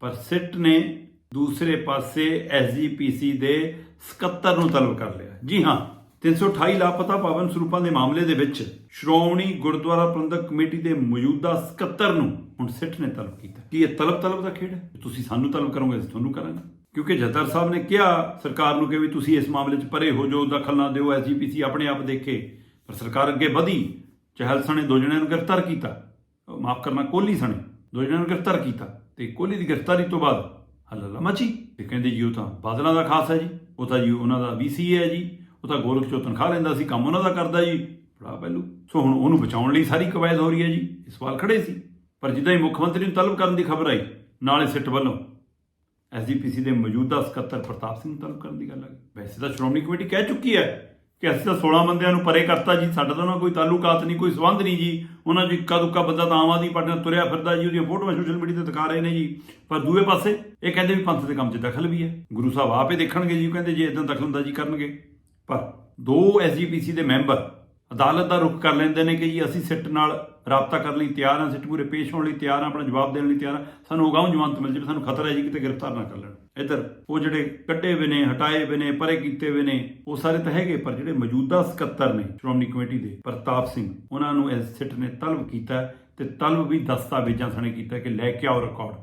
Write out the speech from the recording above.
ਪਰ ਸਿੱਟ ਨੇ ਦੂਸਰੇ ਪਾਸੇ ਐਸਜੀਪੀਸੀ ਦੇ ਸਕੱਤਰ ਨੂੰ ਤਲਬ ਕਰ ਲਿਆ। ਜੀ ਹਾਂ 328 ਲਾਪਤਾ ਪਾਵਨ ਸਰੂਪਾਂ ਦੇ ਮਾਮਲੇ ਦੇ ਵਿੱਚ ਸ਼੍ਰੋਮਣੀ ਗੁਰਦੁਆਰਾ ਪ੍ਰਬੰਧਕ ਕਮੇਟੀ ਦੇ ਮੌਜੂਦਾ ਸਕੱਤਰ ਨੂੰ ਹੁਣ ਸਿੱਟ ਨੇ ਤਲਬ ਕੀਤਾ। ਕੀ ਇਹ ਤਲਬ ਤਲਬ ਦਾ ਖੇਡ ਹੈ? ਤੁਸੀਂ ਸਾਨੂੰ ਤਲਬ ਕਰੋਗੇ, ਅਸੀਂ ਤੁਹਾਨੂੰ ਕਰਾਂਗੇ। ਕਿਉਂਕਿ ਜੱਦਰ ਸਾਹਿਬ ਨੇ ਕਿਹਾ, ਸਰਕਾਰ ਨੂੰ ਕਿ ਵੀ ਤੁਸੀਂ ਇਸ ਮਾਮਲੇ 'ਚ ਪਰੇ ਹੋ ਜਾਓ, ਦਖਲ ਨਾ ਦਿਓ ਐਸਜੀਪੀਸੀ ਆਪਣੇ ਆਪ ਦੇਖੇ। ਪਰ ਸਰਕਾਰ ਅੱਗੇ ਵਧੀ, ਚਹਿਲ ਸਣੇ ਦੋ ਜਣਿਆਂ ਨੂੰ ਗ੍ਰਿਫਤਾਰ ਕੀਤਾ। ਮਾਫ ਕਰਨਾ, ਕੋਹਲੀ ਸਣੇ ਦੋ ਜਣਿਆਂ ਨੂੰ ਗ੍ਰਿਫਤਾਰ ਕੀਤਾ। ਤੇ ਕੋਹਲੀ ਦੀ ਗ੍ਰਿਫਤਾਰੀ ਤੋਂ ਬਾਅਦ ਹੱਲਾ ਮਚੀ ਤੇ ਕਹਿੰਦੇ ਜੀ, ਉਹ ਤਾਂ ਬਾਦਲਾਂ ਦਾ ਖਾਸ ਹੈ ਜੀ। ਉਹ ਤਾਂ ਜੀ, ਉਹਨਾਂ ਦਾ ਵੀਸੀ ਹੈ ਜੀ। ਉਹ ਤਾਂ ਗੋਰਖ ਚੋਂ ਤਨਖਾਹ ਲੈਂਦਾ ਸੀ, ਕੰਮ ਉਹਨਾਂ ਦਾ ਕਰਦਾ ਜੀ। ਬੜਾ ਪਹਿਲੂ। ਸੋ ਹੁਣ ਉਹਨੂੰ ਬਚਾਉਣ ਲਈ ਸਾਰੀ ਕਵਾਇਦ ਹੋ ਰਹੀ ਹੈ ਜੀ। ਇਹ ਸਵਾਲ ਖੜੇ ਸੀ। ਪਰ ਜਿੱਦਾਂ ਹੀ ਮੁੱਖ ਮੰਤਰੀ ਨੂੰ ਤਲਬ ਕਰਨ ਦੀ ਖਬਰ ਆਈ, ਨਾਲੇ ਸਿੱਟ ਵੱਲੋਂ ਐਸਜੀਪੀਸੀ ਦੇ ਮੌਜੂਦਾ ਸਕੱਤਰ ਪ੍ਰਤਾਪ ਸਿੰਘ ਨੂੰ ਤਲਬ ਕਰਨ ਦੀ ਗੱਲ ਆ ਗਈ। ਵੈਸੇ ਤਾਂ ਸ਼੍ਰੋਮਣੀ ਕਮੇਟੀ ਕਹਿ ਚੁੱਕੀ ਹੈ ਕਿ ਅਸੀਂ ਤਾਂ 16 ਬੰਦਿਆਂ ਨੂੰ ਪਰੇ ਕਰਤਾ ਜੀ, ਸਾਡਾ ਤਾਂ ਉਹਨਾਂ ਕੋਈ ਤਾਲੁਕਾਤ ਨਹੀਂ, ਕੋਈ ਸਬੰਧ ਨਹੀਂ ਜੀ। ਉਹਨਾਂ 'ਚ ਇੱਕਾ ਦੁੱਕਾ ਬੰਦਾ ਤਾਂ ਆਮ ਆਦਮੀ ਪਾਰਟੀ ਨਾਲ ਤੁਰਿਆ ਫਿਰਦਾ ਜੀ, ਉਹਦੀਆਂ ਫੋਟੋਆਂ ਸੋਸ਼ਲ ਮੀਡੀਆ ਤੇ ਦਿਖਾ ਰਹੇ ਨੇ ਜੀ। ਪਰ ਦੂਏ ਪਾਸੇ ਇਹ ਕਹਿੰਦੇ ਵੀ ਪੰਥ ਦੇ ਕੰਮ 'ਚ ਦਖਲ ਵੀ ਹੈ। ਗੁਰੂ ਸਾਹਿਬ ਆਪੇ ਦੇਖਣਗੇ ਜੀ ਕਹਿੰਦੇ ਜੇ ਇਦਾਂ ਜੀ ਕਰਨਗੇ। ਪਰ ਦੋ ਐਸਜੀਪੀਸੀ ਦੇ ਮੈਂਬਰ ਅਦਾਲਤ ਦਾ ਰੁਖ ਕਰ ਲੈਂਦੇ ਨੇ ਕਿ ਜੀ ਅਸੀਂ ਸਿੱਟ ਨਾਲ ਰਾਬਤਾ ਕਰਨ ਲਈ ਤਿਆਰ ਹਾਂ, ਸਿੱਟ ਪੂਰੇ ਪੇਸ਼ ਹੋਣ ਲਈ ਤਿਆਰ ਹਾਂ, ਆਪਣਾ ਜਵਾਬ ਦੇਣ ਲਈ ਤਿਆਰ ਹਾਂ। ਸਾਨੂੰ ਉਗਾਉਂ ਜਮਾਨਤ ਮਿਲ ਜਾਵੇ, ਸਾਨੂੰ ਖਤਰਾ ਹੈ ਜੀ ਕਿਤੇ ਗ੍ਰਿਫਤਾਰ ਨਾ ਕਰ ਲੈਣ। ਇੱਧਰ, ਉਹ ਜਿਹੜੇ ਕੱਢੇ ਹੋਏ ਨੇ, ਹਟਾਏ ਹੋਏ ਨੇ, ਪਰੇ ਕੀਤੇ ਹੋਏ ਨੇ, ਉਹ ਸਾਰੇ ਤਾਂ ਹੈਗੇ, ਪਰ ਜਿਹੜੇ ਮੌਜੂਦਾ ਸਕੱਤਰ ਨੇ, ਸ਼੍ਰੋਮਣੀ ਕਮੇਟੀ ਦੇ, ਪ੍ਰਤਾਪ ਸਿੰਘ, ਉਹਨਾਂ ਨੂੰ ਇਸ ਸਿੱਟ ਨੇ ਤਲਬ ਕੀਤਾ ਤੇ ਤਲਬ ਵੀ ਦਸਤਾਵੇਜ਼ਾਂ ਸਣੇ ਕੀਤਾ ਕਿ ਲੈ ਕੇ ਆਓ ਰਿਕਾਰਡ